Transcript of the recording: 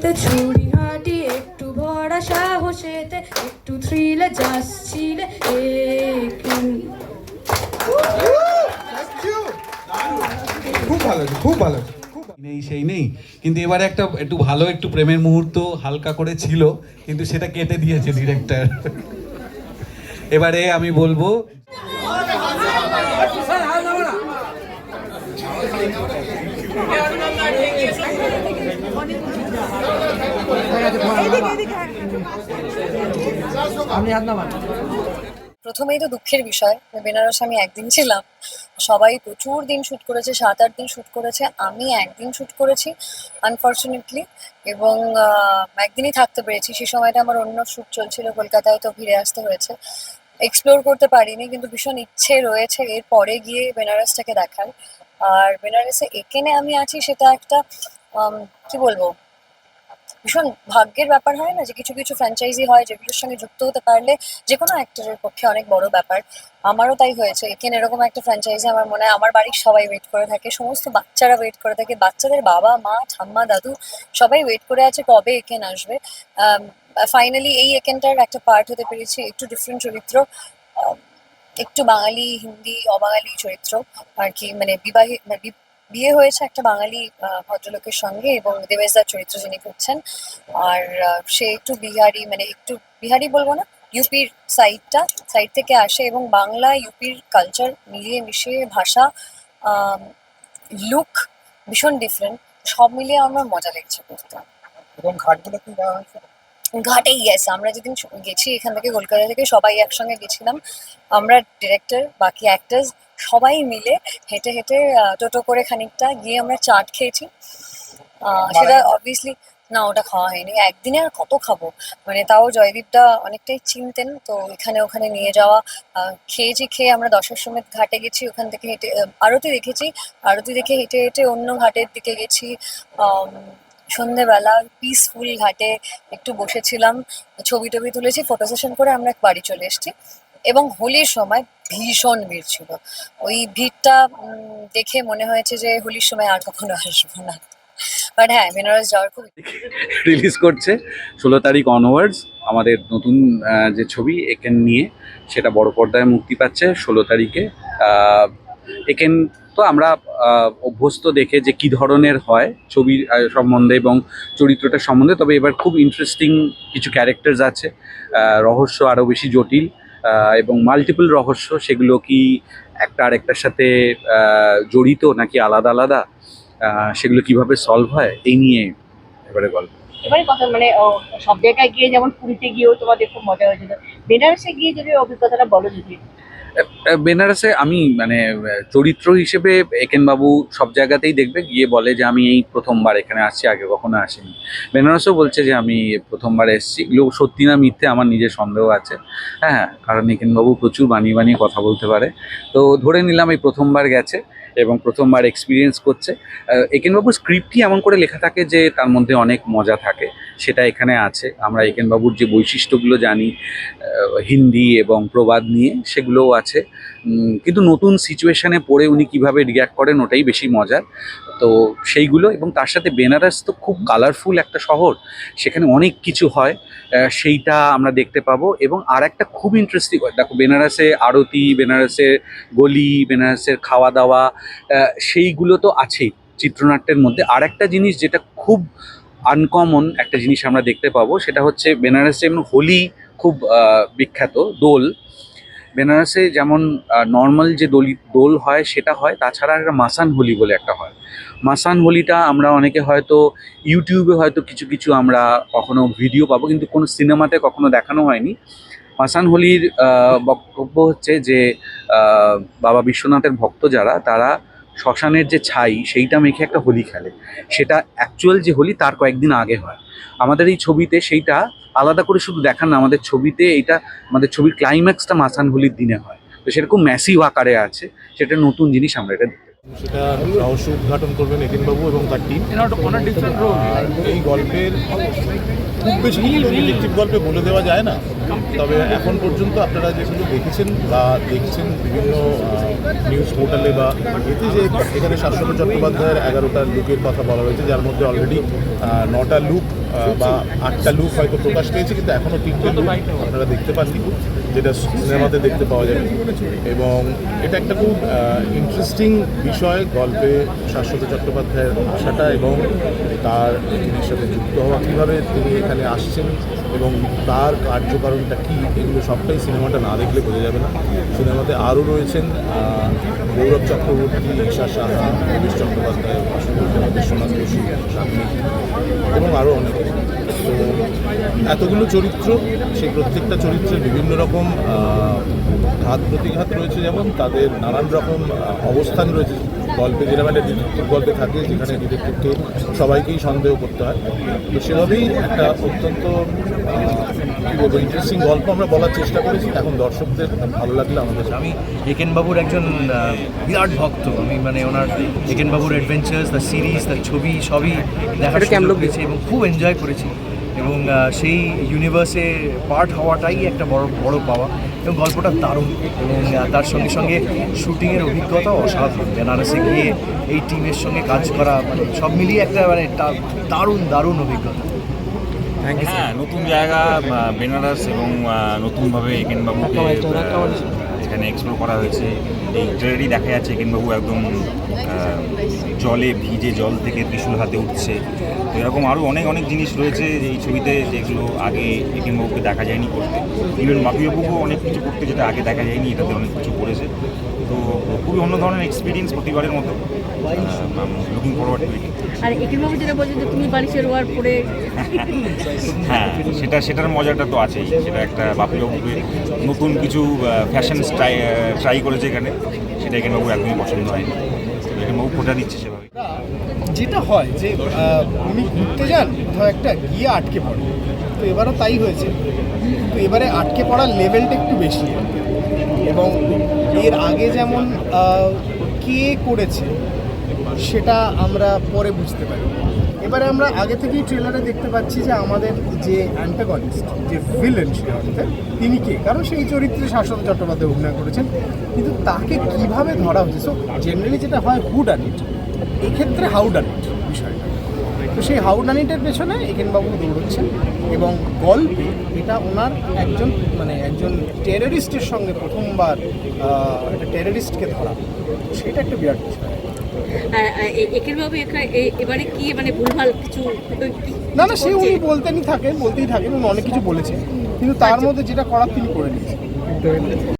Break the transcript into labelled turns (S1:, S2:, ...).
S1: বলতে ছুরি হাঁটি একটু ভরা সাহসেতে একটু থ্রিলে যাচ্ছিলে এক্ষুনি।
S2: খুব ভালো খুব ভালো খুব ভালো।
S3: নেই সেই নেই কিন্তু এবারে একটা একটু ভালো একটু প্রেমের মুহূর্ত হালকা করে ছিল কিন্তু সেটা কেটে দিয়েছে ডিরেক্টর এবারে আমি বলব
S4: প্রথমেই তো দুঃখের বিষয় বেনারস আমি একদিন ছিলাম। সবাই প্রচুর দিন শ্যুট করেছে সাত আট দিন শ্যুট করেছে আমি একদিন শ্যুট করেছি আনফর্চুনেটলি এবং একদিনই থাকতে পেরেছি। সেই সময়টা আমার অন্য শ্যুট চলছিল কলকাতায় তো ফিরে আসতে হয়েছে। এক্সপ্লোর করতে পারিনি কিন্তু ভীষণ ইচ্ছে রয়েছে এর পরে গিয়ে বেনারসটাকে দেখার। আর বেনারসে এখানে আমি আছি সেটা একটা কি বলব? ভীষণ ভাগ্যের ব্যাপার হয় না যে কিছু কিছু ফ্র্যাঞ্চাইজি হয় যেগুলোর সঙ্গে যুক্ত হতে পারলে যে কোনো অ্যাক্টরের পক্ষে অনেক বড় ব্যাপার। আমারও তাই হয়েছে। এখানে এরকম একটা ফ্র্যাঞ্চাইজি আমার মনে হয় আমার বাড়ির সবাই ওয়েট করে থাকে। সমস্ত বাচ্চারা ওয়েট করে থাকে। বাচ্চাদের বাবা, মা, ঠাম্মা, দাদু সবাই ওয়েট করে আছে কবে একেন আসবে। ফাইনালি এই একেনটার একটা পার্ট হতে পেরেছি। একটু ডিফারেন্ট চরিত্র। একটু বাঙালি হিন্দি, অবাঙালি চরিত্র। আর কি মানে বিবাহী মানে বিয়ে হয়েছে একটা বাঙালি ভদ্রলোকের সঙ্গে এবং দেবেশদার চরিত্র যিনি করছেন। আর সে একটু বিহারি মানে একটু বিহারি বলব না ইউপির সাইডটা সাইড থেকে আসে এবং বাংলা ইউপির কালচার মিলিয়ে মিশিয়ে ভাষা লুক ভীষণ ডিফারেন্ট সব মিলিয়ে আমার মজা লেগেছে করতে।
S2: এবং ঘাটগুলো কি দেওয়া হয়েছে?
S4: ঘাটে ইয়েস আমরা যেদিন গেছি এখান থেকে কলকাতা থেকে সবাই একসঙ্গে গেছিলাম। আমরা ডিরেক্টর বাকি অ্যাক্টার্স সবাই মিলে হেঁটে হেঁটে টোটো করে খানিকটা গিয়ে আমরা চাট খেয়েছি। সেটা অবভিয়াসলি না ওটা খাওয়া হয়নি। একদিনে আর কত খাব? মানে তাও জয়দীপটা অনেকটাই চিনতেন তো এখানে ওখানে নিয়ে যাওয়া খেয়েছি খেয়ে আমরা দশের সময় ঘাটে গেছি ওখান থেকে হেঁটে আরতি দেখেছি। আরতি দেখে হেঁটে হেঁটে অন্য ঘাটের দিকে গেছি। সন্ধেবেলা পিসফুল ঘাটে একটু বসেছিলাম ছবি টবি তুলেছি ফটো সেশন করে আমরা বাড়ি চলে এসেছি। এবং হোলির সময় ভীষণ ভিড় ছিল। ওই ভিড়টা দেখে মনে হয়েছে যে হোলির সময় আর কখনো আসব না। বাট হ্যাঁ বেনারস যাওয়ার খুব
S3: রিলিজ করছে ষোলো তারিখ অনওয়ার্ডস আমাদের নতুন যে ছবি, একেন নিয়ে, সেটা বড় পর্দায় মুক্তি পাচ্ছে ষোলো তারিখে। একেন তো আমরা অভ্যস্ত দেখে যে কি ধরনের হয় ছবির সম্বন্ধে এবং চরিত্রটা সম্বন্ধে, তবে এবার খুব ইন্টারেস্টিং কিছু ক্যারেক্টার্স আছে। রহস্য আরও বেশি জটিল। এবং মাল্টিপল রহস্য, সেগুলো কি একটা আরেকটার সাথে জড়িত নাকি আলাদা আলাদা? সেগুলো কীভাবে সলভ হয়? এই নিয়ে এবারে গল্প।
S5: এবারে কথা মানে সব জায়গায় গিয়ে যেমন পুরীতে গিয়েও তোমাদের খুব মজা হয়েছিল। বেনারসে গিয়ে যদি অভিজ্ঞতাটা বলো যদি।
S3: বেনারসে আমি মানে চরিত্র হিসেবে একেন বাবু সব জায়গাতেই দেখবে, গিয়ে বলে যে আমি এই প্রথমবার এখানে আসছি, আগে কখনো আসিনি। বেনারসও বলছে যে আমি প্রথমবার এসেছি। এগুলো সত্যি না মিথ্যে আমার নিজের সন্দেহ আছে। হ্যাঁ কারণ একেন বাবু প্রচুর বানিয়ে বানিয়ে কথা বলতে পারে। তো ধরে নিলাম এই প্রথমবার গেছে এবং প্রথমবার এক্সপিরিয়েন্স করছে। একেনবাবুর স্ক্রিপ্টই এমন করে লেখা থাকে যে তার মধ্যে অনেক মজা থাকে। সেটা এখানে আছে। আমরা একেনবাবুর যে বৈশিষ্ট্যগুলো জানি হিন্দি এবং প্রবাদ নিয়ে, সেগুলোও আছে। কিন্তু নতুন সিচুয়েশানে পড়ে উনি কীভাবে রিয়্যাক্ট করেন, ওটাই বেশি মজার। তো সেইগুলো এবং তার সাথে বেনারস তো খুব কালারফুল একটা শহর, সেখানে অনেক কিছু হয় সেইটা আমরা দেখতে পাবো। এবং আর একটা খুব ইন্টারেস্টিং দেখো বেনারসে আরতি বেনারসের গলি, বেনারসের খাওয়া দাওয়া সেইগুলো তো আছেই চিত্রনাট্যের মধ্যে। আর একটা জিনিস যেটা খুব আনকমন একটা জিনিস আমরা দেখতে পাবো, সেটা হচ্ছে বেনারসে যেমন হোলি খুব বিখ্যাত, দোল। বেনারসে যেমন নর্মাল যে দোলি, দোল হয় সেটা হয়, তাছাড়া একটা মাসান হোলি বলে একটা হয়। মাসান হোলিটা আমরা অনেকে হয়তো ইউটিউবে হয়তো কিছু কিছু আমরা কখনো ভিডিও পাবো, কিন্তু কোনো সিনেমাতে কখনো দেখানো হয়নি। মাসান হোলির বক্তব্য হচ্ছে যে বাবা বিশ্বনাথের ভক্ত যারা, তারা শ্মশানের যে ছাই সেইটা মেখে একটা হোলি খেলে। সেটা অ্যাকচুয়াল যে হোলি তার কয়েকদিন আগে হয়। আমাদের এই ছবিতে সেইটা আলাদা করে শুধু দেখান না আমাদের ছবিতে এটা আমাদের ছবির ক্লাইম্যাক্সটা মাসান হোলির দিনে হয়। তো সেরকম ম্যাসিভ আকারে আছে সেটা নতুন জিনিস আমরা এটা দেখতে
S6: সেটা রহস্য উদ্ঘাটন করবেন একেনবাবু এবং তার টিম এই গল্পের খুব বেশি ডিটেকটিভ গল্পে বলে দেওয়া যায় না। তবে এখন পর্যন্ত আপনারা যেগুলো দেখেছেন বা দেখছেন বিভিন্ন নিউজ পোর্টালে বা এতে যে এখানে শাশ্বত চট্টোপাধ্যায়ের এগারোটা লুকের কথা বলা হয়েছে যার মধ্যে অলরেডি নটা লুক বা আটটা লুক হয়তো প্রকাশ পেয়েছে কিন্তু এখনও তিনটে লুক আপনারা দেখতে পাননি যেটা সিনেমাতে দেখতে পাওয়া যাবে। এবং এটা একটা খুব ইন্টারেস্টিং বিষয় গল্পে শাশ্বত চট্টোপাধ্যায়ের আসাটা এবং তার এখানের সাথে যুক্ত হওয়া। কীভাবে তিনি এখানে আসছেন এবং তার কার্যকারণটা কী, এগুলো সবটাই সিনেমাটা না দেখলে বোঝা যাবে না। সিনেমাতে আরও রয়েছেন গৌরব চক্রবর্তী, ঈশা সাহা দেবেশ চট্টোপাধ্যায় বিশ্বনাথ বসু এবং আরও অনেকে। তো এতগুলো চরিত্র, সেই প্রত্যেকটা চরিত্রের বিভিন্ন রকম ঘাত প্রতিঘাত রয়েছে, যেমন তাদের নানান রকম অবস্থান রয়েছে। গল্পে যেরকম একটা ডিটেকটিভ গল্পে থাকে যেখানে ডিটেকটিভকে সবাইকেই সন্দেহ করতে হয়। তো সেভাবেই একটা অত্যন্ত কী বলব ইন্টারেস্টিং গল্প আমরা বলার চেষ্টা করেছি। এখন দর্শকদের ভালো লাগলে আমাদের
S7: আমি একেনবাবুর একজন বিরাট ভক্ত। আমি মানে ওনার একেনবাবুর অ্যাডভেঞ্চার্স তার সিরিজ তার ছবি সবই দেখার সুযোগ পেয়েছি এবং খুব এনজয় করেছি। এবং সেই ইউনিভার্সে পার্ট হওয়াটাই একটা বড় বড় পাওয়া। এবং গল্পটা দারুণ। এবং তার সঙ্গে সঙ্গে শুটিংয়ের অভিজ্ঞতা অসাধারণ। বেনারসে গিয়ে এই টিমের সঙ্গে কাজ করা মানে সব মিলিয়ে একটা মানে দারুণ দারুণ অভিজ্ঞতা।
S8: হ্যাঁ নতুন জায়গা বেনারস এবং নতুনভাবে একেনবাবুকে এখানে এক্সপ্লোর করা হয়েছে। এই ট্রেলারই দেখা যাচ্ছে একেনবাবু একদম জলে ভিজে জল থেকে ত্রিশুল হাতে উঠছে। তো এরকম আরও অনেক অনেক জিনিস রয়েছে এই ছবিতে যেগুলো আগে একেনবাবুকে দেখা যায়নি করতে। ইভেন মাপিবাবুকেও অনেক কিছু করতে যেটা আগে দেখা যায়নি এটাতে অনেক কিছু করেছে। তো খুবই অন্য ধরনের এক্সপিরিয়েন্স প্রতিবারের মতো। লুকিং ফরওয়ার্ড টু
S5: আর যেটা বলছে যে তুমি বালিশের ওয়ার পরে
S8: হ্যাঁ সেটা সেটার মজাটা তো আছেই। সেটা একটা বাপিবাবুকে নতুন কিছু ফ্যাশন ট্রাই ট্রাই করেছে এখানে। সেটা এখানে বাবু একদমই পছন্দ হয়নি। বাবু ফোটা দিচ্ছে সেভাবে।
S2: যেটা হয় যে উনি ঘুরতে যান কোথাও একটা গিয়ে আটকে পড়ে। তো এবারও তাই হয়েছে। কিন্তু এবারে আটকে পড়ার লেভেলটা একটু বেশি। এবং এর আগে যেমন কে করেছে, সেটা আমরা পরে বুঝতে পারি এবারে আমরা আগে থেকেই ট্রেলারে দেখতে পাচ্ছি যে আমাদের যে অ্যান্টাগনিস্ট যে ভিলেন সে অর্থে তিনি কে? কারণ সেই চরিত্রে শাসন চট্টোপাধ্যায় অভিনয় করেছেন। কিন্তু তাকে কীভাবে ধরা হচ্ছে? সো জেনারেলি যেটা হয় হু ডান ইট এক্ষেত্রে হাউ ডান ইট বিষয়টা। তো সেই হাউ ডান ইটের পেছনে একেনবাবু দৌড়চ্ছেন এবং গল্পে এটা ওনার একজন মানে একজন টেররিস্টের সঙ্গে প্রথমবার একটা টেররিস্টকে ধরা। সেটা একটা বিরাট বিষয়।
S5: একের বাবু এবারে কি মানে ভুলভাল কিছু
S2: না না সে উনি বলতেনই থাকেন বলতেই থাকেন উনি অনেক কিছু বলেছেন। কিন্তু তার মধ্যে যেটা করার তিনি করে নিয়েছেন